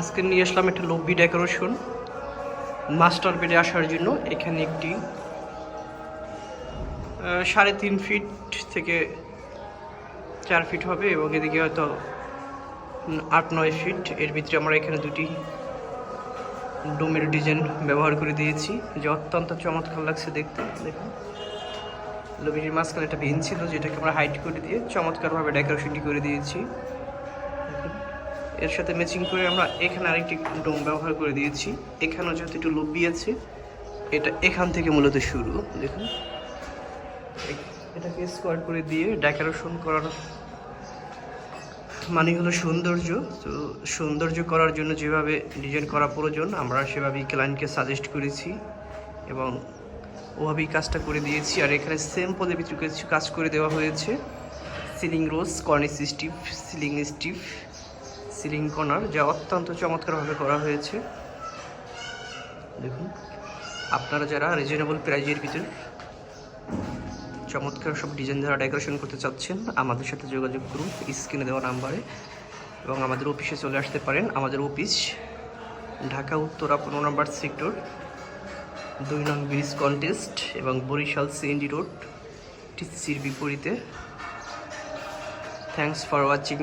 আজকে নিয়ে আসলাম একটা লব্বি ডেকোরেশন, মাস্টার বেডে আসার জন্য এখানে একটি সাড়ে তিন ফিট থেকে চার ফিট হবে এবং এদিকে হয়তো আট নয় ফিট এর ভিতরে আমরা এখানে দুটি ডোমের ডিজাইন ব্যবহার করে দিয়েছি, যে অত্যন্ত চমৎকার লাগছে দেখতে দেখুন, লবিটির মাঝখানে একটা ভিন ছিল যেটাকে আমরা হাইট করে দিয়ে চমৎকারভাবে ডেকোরেশনটি করে দিয়েছি। এর সাথে ম্যাচিং করে আমরা এখানে আরেকটি ডোম ব্যবহার করে দিয়েছি। এখানেও যেহেতু একটু লব্বি আছে, এটা এখান থেকে মূলত শুরু। দেখুন। এটাকে স্কোয়ার করে দিয়ে ডেকোরেশন করার মানে হলো সৌন্দর্য। তো সৌন্দর্য করার জন্য যেভাবে ডিজাইন করা প্রয়োজন, আমরা সেভাবেই ক্লায়েন্টকে সাজেস্ট করেছি এবং ওভাবেই কাজটা করে দিয়েছি। আর এখানে সেম পদে ভিতরে কিছু কাজ করে দেওয়া হয়েছে। Ceiling rose cornice stiff ceiling stiff ceiling corner, যা অত্যন্ত চমৎকারভাবে করা হয়েছে। দেখুন, আপনারা যারা রিজনেবল প্রাইজের ভিতর চমৎকার সব ডিজাইন দ্বারা ডেকোরেশন করতে চাচ্ছেন, আমাদের সাথে যোগাযোগ করুন স্ক্রিনে দেওয়া নাম্বারে। এবং আমাদের অফিসে চলে আসতে পারেন। আমাদের অফিস ঢাকা, উত্তরা পনেরো নম্বর সেক্টর দুই নং ব্রিজ কন্টেস্ট এবং বরিশাল সিএনজি রোড টিসির বিপরীতে। Thanks for watching